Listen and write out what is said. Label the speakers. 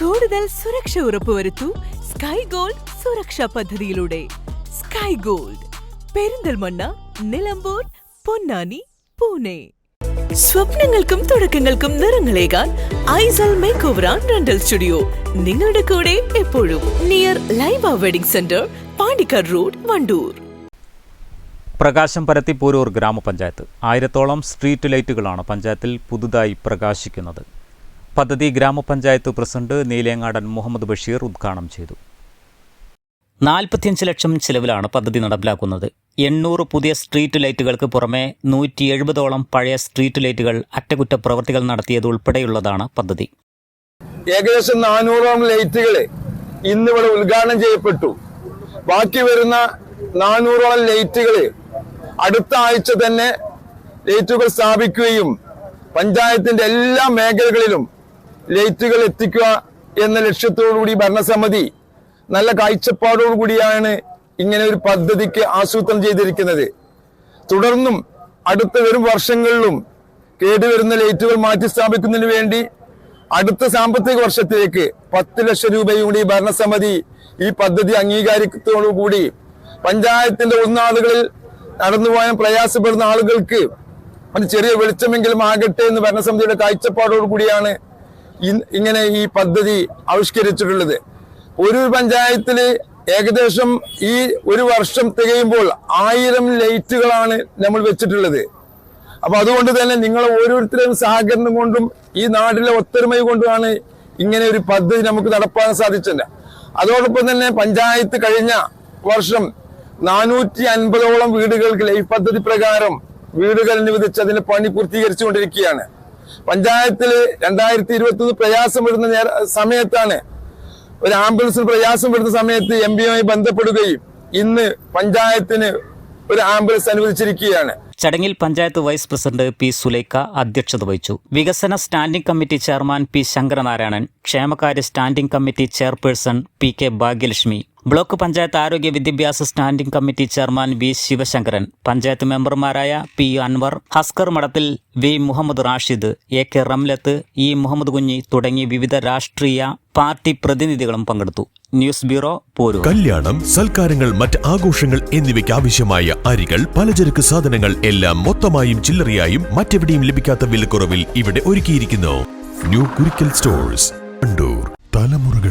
Speaker 1: കൂടുതൽ സുരക്ഷ ഉറപ്പുവരുത്തൂ sky gold സുരക്ഷാ പദ്ധതിയിലൂടെ. Sky gold Perinthalmanna Nilambur Ponnani Pune. സ്വപ്നങ്ങൾക്കും തുടക്കങ്ങൾക്കും നിറങ്ങളേകാൻ ഐസൽ make over and rental studio നിങ്ങളുടെ കൂടെ എപ്പോഴും near live wedding centre Pandikkad road Wandoor.
Speaker 2: പ്രകാശം പരത്തി പോരൂർ ഗ്രാമപഞ്ചായത്ത്. ആയിരത്തോളം സ്ട്രീറ്റ് ലൈറ്റുകളാണ് പഞ്ചായത്തിൽ പുതുതായി പ്രകാശിക്കുന്നത്. പദ്ധതി ഗ്രാമപഞ്ചായത്ത് പ്രസിഡന്റ് നീലേങ്ങാടൻ മുഹമ്മദ് ബഷീർ ഉദ്ഘാടനം ചെയ്തു. നാൽപ്പത്തിയഞ്ച് ലക്ഷം ചിലവിലാണ് പദ്ധതി നടപ്പിലാക്കുന്നത്. എണ്ണൂറ് പുതിയ സ്ട്രീറ്റ് ലൈറ്റുകൾക്ക് പുറമെ നൂറ്റി എഴുപതോളം പഴയ സ്ട്രീറ്റ് ലൈറ്റുകൾ അറ്റകുറ്റപ്രവൃത്തികൾ നടത്തിയത് ഉൾപ്പെടെയുള്ളതാണ് പദ്ധതി.
Speaker 3: ഏകദേശം നാനൂറോളം ലൈറ്റുകൾ ഇന്നിവിടെ ഉദ്ഘാടനം ചെയ്യപ്പെട്ടു. ബാക്കി വരുന്ന നാനൂറോളം ലൈറ്റുകൾ അടുത്ത ആഴ്ച തന്നെ ലൈറ്റുകൾ സ്ഥാപിക്കുകയും പഞ്ചായത്തിന്റെ എല്ലാ മേഖലകളിലും ലൈറ്റുകൾ എത്തിക്കുക എന്ന ലക്ഷ്യത്തോടുകൂടി ഭരണസമിതി നല്ല കാഴ്ചപ്പാടോടുകൂടിയാണ് ഇങ്ങനെ ഒരു പദ്ധതിക്ക് ആസൂത്രണം ചെയ്തിരിക്കുന്നത്. തുടർന്നും അടുത്ത വരും വർഷങ്ങളിലും കേടുവരുന്ന ലൈറ്റുകൾ മാറ്റി സ്ഥാപിക്കുന്നതിന് വേണ്ടി അടുത്ത സാമ്പത്തിക വർഷത്തേക്ക് പത്ത് ലക്ഷം രൂപയും കൂടി ഭരണസമിതി ഈ പദ്ധതി അംഗീകാരത്തോടുകൂടി പഞ്ചായത്തിന്റെ ഉൾനാടുകളിൽ നടന്നു പോകാൻ പ്രയാസപ്പെടുന്ന ആളുകൾക്ക് അത് ചെറിയ വെളിച്ചമെങ്കിലും ആകട്ടെ എന്ന് ഭരണസമിതിയുടെ കാഴ്ചപ്പാടോടുകൂടിയാണ് ഇങ്ങനെ ഈ പദ്ധതി ആവിഷ്കരിച്ചിട്ടുള്ളത്. ഒരു പഞ്ചായത്തിൽ ഏകദേശം ഈ ഒരു വർഷം തികയുമ്പോൾ ആയിരം ലൈറ്റുകളാണ് നമ്മൾ വെച്ചിട്ടുള്ളത്. അപ്പൊ അതുകൊണ്ട് തന്നെ നിങ്ങൾ ഓരോരുത്തരും സഹകരണം കൊണ്ടും ഈ നാട്ടിലെ ഒത്തൊരുമ കൊണ്ടുമാണ് ഇങ്ങനെ ഒരു പദ്ധതി നമുക്ക് നടപ്പാൻ സാധിച്ചില്ല അതോടൊപ്പം തന്നെ പഞ്ചായത്ത് കഴിഞ്ഞ വർഷം നാനൂറ്റി അൻപതോളം വീടുകൾക്ക് ലൈഫ് പദ്ധതി പ്രകാരം വീടുകൾ അനുവദിച്ച് അതിന്റെ പണി പൂർത്തീകരിച്ചുകൊണ്ടിരിക്കുകയാണ്. പഞ്ചായത്തിൽ രണ്ടായിരത്തി ഇരുപത്തി ഒന്ന് പ്രയാസം വിടുന്ന സമയത്താണ് ഒരു ആംബുലൻസിന് പ്രയാസം വിടുന്ന സമയത്ത് എം പിയുമായി ബന്ധപ്പെടുകയും ഇന്ന് പഞ്ചായത്തിന് ഒരു ആംബുലൻസ് അനുവദിച്ചിരിക്കുകയാണ്.
Speaker 2: ചടങ്ങിൽ panchayat vice president P Sulaikha അധ്യക്ഷത വഹിച്ചു. വികസന standing committee chairman P Sankaranarayanan ക്ഷേമകാര്യ standing committee chairperson P K Bhagyalakshmi block panchayat ആരോഗ്യ വിദ്യാഭ്യാസ standing committee chairman V Sivasankaran panchayat മെമ്പർമാരായ P Anwar Haskar Madathil V Muhammad Rashid A K Ramlath E Muhammad Kunhi തുടങ്ങി വിവിധ രാഷ്ട്രീയ party പ്രതിനിധികളും പങ്കെടുത്തു. News bureau Porur.
Speaker 4: കല്യാണം സൽക്കാരങ്ങൾ മറ്റ് ആഘോഷങ്ങൾ എന്നിവയ്ക്ക് ആവശ്യമായ അരികൾ പലചരക്ക് സാധനങ്ങൾ എല്ലാം മൊത്തമായും ചില്ലറയായും മറ്റെവിടെയും ലഭിക്കാത്ത വിലക്കുറവിൽ ഇവിടെ ഒരുക്കിയിരിക്കുന്നു. New Kurikkal stores Kandoor.